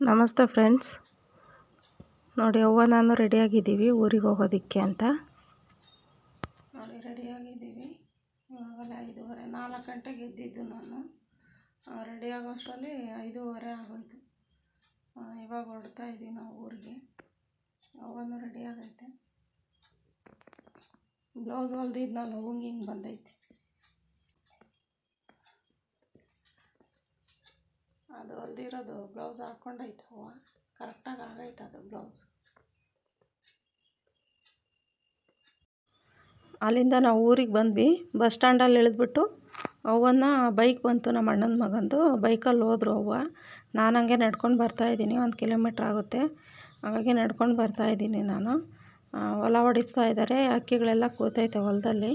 ನಮಸ್ತೆ ಫ್ರೆಂಡ್ಸ್. ನೋಡಿ, ಅವ್ವ, ನಾನು ರೆಡಿಯಾಗಿದ್ದೀವಿ ಊರಿಗೆ ಹೋಗೋದಕ್ಕೆ ಅಂತ. ನೋಡಿ, ರೆಡಿಯಾಗಿದ್ದೀವಿ. ಇವಾಗಲೇ ಐದೂವರೆ, ನಾಲ್ಕು ಗಂಟೆಗೆ ಇದ್ದಿದ್ದು ನಾನು. ರೆಡಿ ಆಗೋಷ್ಟರಲ್ಲಿ ಐದೂವರೆ ಆಗೋಯ್ತು. ಇವಾಗ ಹೊರಡ್ತಾ ಇದ್ದೀವಿ ನಾವು ಊರಿಗೆ. ಅವನು ರೆಡಿಯಾಗೈತೆ. ಬ್ಲೌಸ್ ಹೊಲ್ದಿದ್ದು ನಾನು ಹಿಂಗೆ ಬಂದೈತಿ ಅದು ಹೊಲ್ದಿರೋದು ಬ್ಲೌಸ್ ಹಾಕ್ಕೊಂಡೈತೆ ಹೂವು ಕರೆಕ್ಟಾಗಿ ಆಗೈತೆ ಅದು ಬ್ಲೌಸ್ ಅಲ್ಲಿಂದ ನಾವು ಊರಿಗೆ ಬಂದ್ವಿ. ಬಸ್ ಸ್ಟ್ಯಾಂಡಲ್ಲಿ ಇಳಿದ್ಬಿಟ್ಟು ಅವನ್ನ ಬೈಕ್ ಬಂತು ನಮ್ಮ ಅಣ್ಣನ ಮಗಂದು. ಬೈಕಲ್ಲಿ ಹೋದ್ರು ಅವ್ವ. ನಾನು ಹಂಗೆ ನಡ್ಕೊಂಡು ಬರ್ತಾಯಿದ್ದೀನಿ ಒಂದು ಕಿಲೋಮೀಟ್ರ್ ಆಗುತ್ತೆ. ಹಾಗಾಗಿ ನಡ್ಕೊಂಡು ಬರ್ತಾಯಿದ್ದೀನಿ ನಾನು. ಹೊಲ ಹೊಡಿಸ್ತಾ ಇದ್ದಾರೆ ಅಕ್ಕಿಗಳೆಲ್ಲ ಕೂತೈತೆ ಹೊಲದಲ್ಲಿ.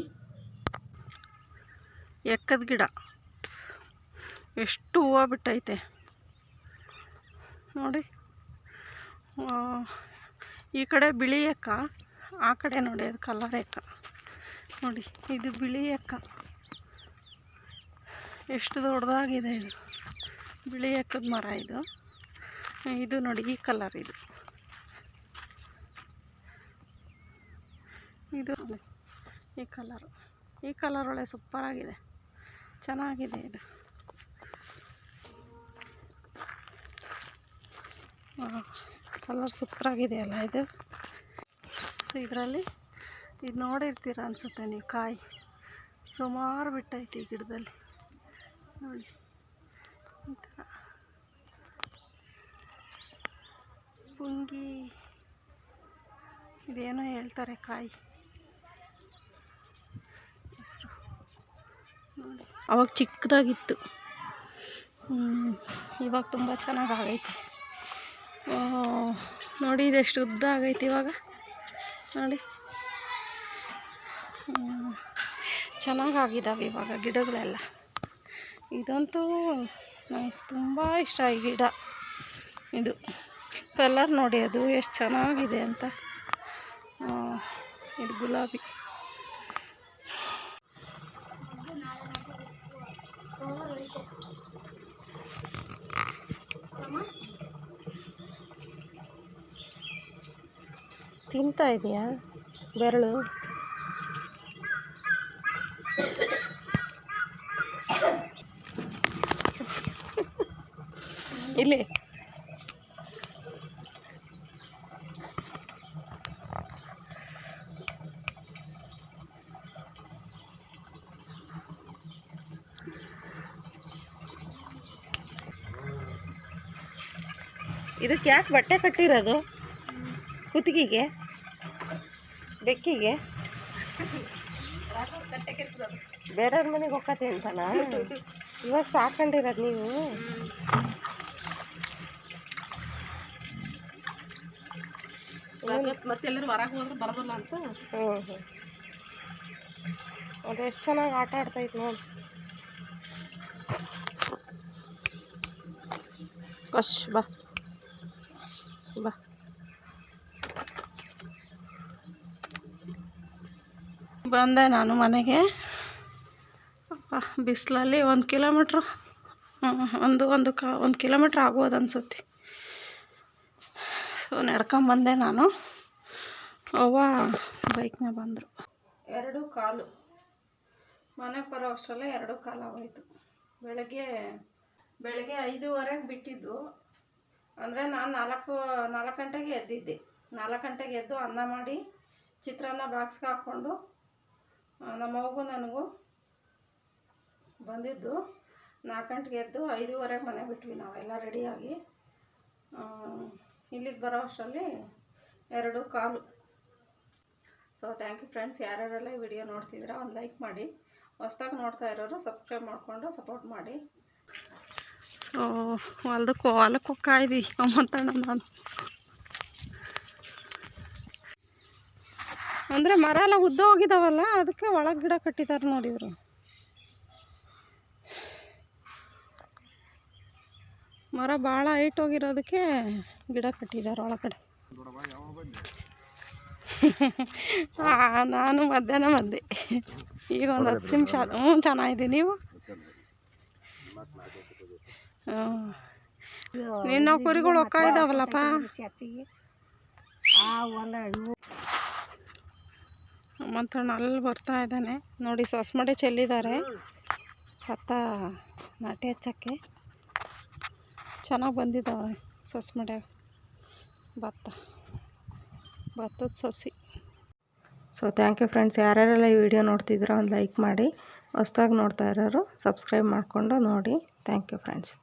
ಎಕ್ಕದ ಗಿಡ. ಎಷ್ಟು ಹೂವು ಬಿಟ್ಟೈತೆ. ನೋಡಿ. ಈ ಕಡೆ ಬಿಳಿ ಅಕ್ಕ ಆ ಕಡೆ ನೋಡಿ ಅದು ಕಲರ್ ಅಕ್ಕ ನೋಡಿ, ಇದು ಬಿಳಿ ಅಕ್ಕ ಎಷ್ಟು ದೊಡ್ಡದಾಗಿದೆ ಇದು. ಬಿಳಿ ಅಕ್ಕದ ಮರ ಇದು. ಇದು ನೋಡಿ ಈ ಕಲರ್ ಇದು. ಇದು ಈ ಕಲರು. ಈ ಕಲರ್ ಒಳ್ಳೆ ಸೂಪರಾಗಿದೆ ಚೆನ್ನಾಗಿದೆ ಇದು. ಕಲರ್ ಸೂಪರಾಗಿದೆಯಲ್ಲ ಇದು. ಸೊ ಇದರಲ್ಲಿ ಇದು ನೋಡಿರ್ತೀರ ಅನಿಸುತ್ತೆ ನೀವು ಕಾಯಿ. ಸುಮಾರು ಬಿಟ್ಟೈತೆ ಈ ಗಿಡದಲ್ಲಿ. ನೋಡಿ. ಈ ಥರ. ಪುಂಗಿ ಇದೇನೋ ಹೇಳ್ತಾರೆ ಕಾಯಿ. ಹೆಸರು. ನೋಡಿ. ಅವಾಗ ಚಿಕ್ಕದಾಗಿತ್ತು. ಇವಾಗ ತುಂಬ ಚೆನ್ನಾಗಿ ಆಗೈತೆ ಓ, ನೋಡಿ ಇದೆಷ್ಟು ಉದ್ದ ಆಗೈತೆ ಇವಾಗ. ನೋಡಿ. ಚೆನ್ನಾಗಾಗಿದ್ದಾವೆ ಇವಾಗ ಗಿಡಗಳೆಲ್ಲ. ಇದಂತೂ ನಂಗೆ ತುಂಬ ಇಷ್ಟ ಈ ಗಿಡ. ಇದು ಕಲರ್ ನೋಡಿ ಅದು ಎಷ್ಟು ಚೆನ್ನಾಗಿದೆ ಅಂತ. ಇದು ಗುಲಾಬಿ. ತಿಂತಾ ಇದೆಯಾ? ಬೆರಳು? ಇಲ್ಲಿ. ಇದಕ್ಕೆ ಯಾಕೆ ಬಟ್ಟೆ ಕಟ್ಟಿರೋದು? ಕುತ್ತಿಗೆಗೆ? ಬೆಕ್ಕಿಗೆ? ಬೇರೆಯವ್ರ ಮನೆಗೆ ಹೋಗತ್ತೆ ಅಂತನಾ? ಇವಾಗ ಸಾಕೊಂಡಿರೋದು ನೀವು? ಮತ್ತೆಲ್ಲರೂ ಹೊರಗೆ ಹೋದ್ರೆ ಬರೋದಿಲ್ಲ ಅಂತ? ಹ್ಞೂ ಹ್ಞೂ ಅದು ಎಷ್ಟು ಚೆನ್ನಾಗಿ ಆಟ ಆಡ್ತೈತೆ ನೋಡಿ. ಕಶ್ ಬಾ ಬಾ. ಬಂದೆ ನಾನು ಮನೆಗೆ. ಅಪ್ಪ, ಬಿಸಿಲಲ್ಲಿ ಒಂದು ಕಿಲೋಮೀಟ್ರ್. ಒಂದು ಒಂದು ಕ, ಒಂದು ಕಿಲೋಮೀಟ್ರ್ ಆಗ್ಬೋದು ಅನ್ಸುತ್ತೆ. ಸೊ ನಡ್ಕೊಂಬಂದೆ ನಾನು. ಅವ್ವ ಬೈಕ್ನ ಬಂದರು. ಎರಡು ಕಾಲು. ಮನೆ ಬರೋ ಅಷ್ಟರಲ್ಲೇ ಎರಡು ಕಾಲು ಆಗೋಯ್ತು. ಬೆಳಗ್ಗೆ ಬೆಳಗ್ಗೆ ಐದೂವರೆಗೆ ಬಿಟ್ಟಿದ್ದು. ಅಂದರೆ ನಾನು ನಾಲ್ಕು ನಾಲ್ಕು ಗಂಟೆಗೆ ಎದ್ದಿದ್ದೆ. ನಾಲ್ಕು ಗಂಟೆಗೆ ಎದ್ದು ಅನ್ನ ಮಾಡಿ ಚಿತ್ರಾನ್ನ ಬಾಕ್ಸ್ಗೆ ಹಾಕ್ಕೊಂಡು ನಮ್ಮ ಮಗು ನನಗೂ ಬಂದಿದ್ದು ನಾಲ್ಕು ಗಂಟೆಗೆ ಎದ್ದು ಐದೂವರೆಗೆ ಮನೆ ಬಿಟ್ವಿ ನಾವೆಲ್ಲ ರೆಡಿಯಾಗಿ. ಇಲ್ಲಿಗೆ ಬರೋ ಅಷ್ಟರಲ್ಲಿ ಎರಡು ಕಾಲು. ಸೊ ಥ್ಯಾಂಕ್ ಯು ಫ್ರೆಂಡ್ಸ್ ಯಾರ್ಯಾರೆಲ್ಲ ಈ ವಿಡಿಯೋ ನೋಡ್ತಿದ್ದೀರಾ, ಒಂದು ಲೈಕ್ ಮಾಡಿ. ಹೊಸ್ದಾಗಿ ನೋಡ್ತಾ ಇರೋರು ಸಬ್ಸ್ಕ್ರೈಬ್ ಮಾಡಿಕೊಂಡು ಸಪೋರ್ಟ್ ಮಾಡಿ. ಸೊ ಹೊಲ್ದಕ್ಕೆ ಹೊಲಕ್ಕೆ ಹೋಗ್ತಾ ಇದ್ದೀವಿ ಅಮ್ಮಂತಣ್ಣ ನಾನು ಅಂದರೆ ಮರ ಎಲ್ಲ ಉದ್ದ ಹೋಗಿದಾವಲ್ಲ, ಅದಕ್ಕೆ ಒಳಗೆ ಗಿಡ ಕಟ್ಟಿದ್ದಾರೆ ನೋಡಿ ಇವರು. ಮರ ಭಾಳ ಹೈಟ್ ಹೋಗಿರೋದಕ್ಕೆ ಗಿಡ ಕಟ್ಟಿದ್ದಾರೆ ಒಳಗಡೆ. ನಾನು ಮಧ್ಯಾಹ್ನ ಬಂದೆ. ಈಗ ಒಂದು ಹತ್ತು ನಿಮಿಷ ಹ್ಞೂ ಚೆನ್ನಾಗಿದೆ ನೀವು? ನಿನ್ನ ಕುರಿಗಳು ಒಕ್ಕ ಇದಾವಲ್ಲಪ್ಪ ಮಂತ್ರಣ್ಣ ಅಲ್ಲಿ ಬರ್ತಾ ಇದ್ದಾನೆ. ನೋಡಿ ಸೊಸ್ಮಡೆ ಚೆಲ್ಲಿದ್ದಾರೆ. ಭತ್ತ ನಾಟಿ ಹಚ್ಚಕ್ಕೆ. ಚೆನ್ನಾಗಿ ಬಂದಿದ್ದಾವೆ ಸೊಸ್ಮಡೆ ಭತ್ತ. ಭತ್ತದ ಸಸಿ. ಸೊ ಥ್ಯಾಂಕ್ ಯು ಫ್ರೆಂಡ್ಸ್ ಯಾರ್ಯಾರೆಲ್ಲ ಈ ವಿಡಿಯೋ ನೋಡ್ತಿದ್ದೀರೋ, ಒಂದು ಲೈಕ್ ಮಾಡಿ. ಹೊಸ್ದಾಗಿ ನೋಡ್ತಾ ಇರೋರು ಸಬ್ಸ್ಕ್ರೈಬ್ ಮಾಡಿಕೊಂಡು ನೋಡಿ. Thank you friends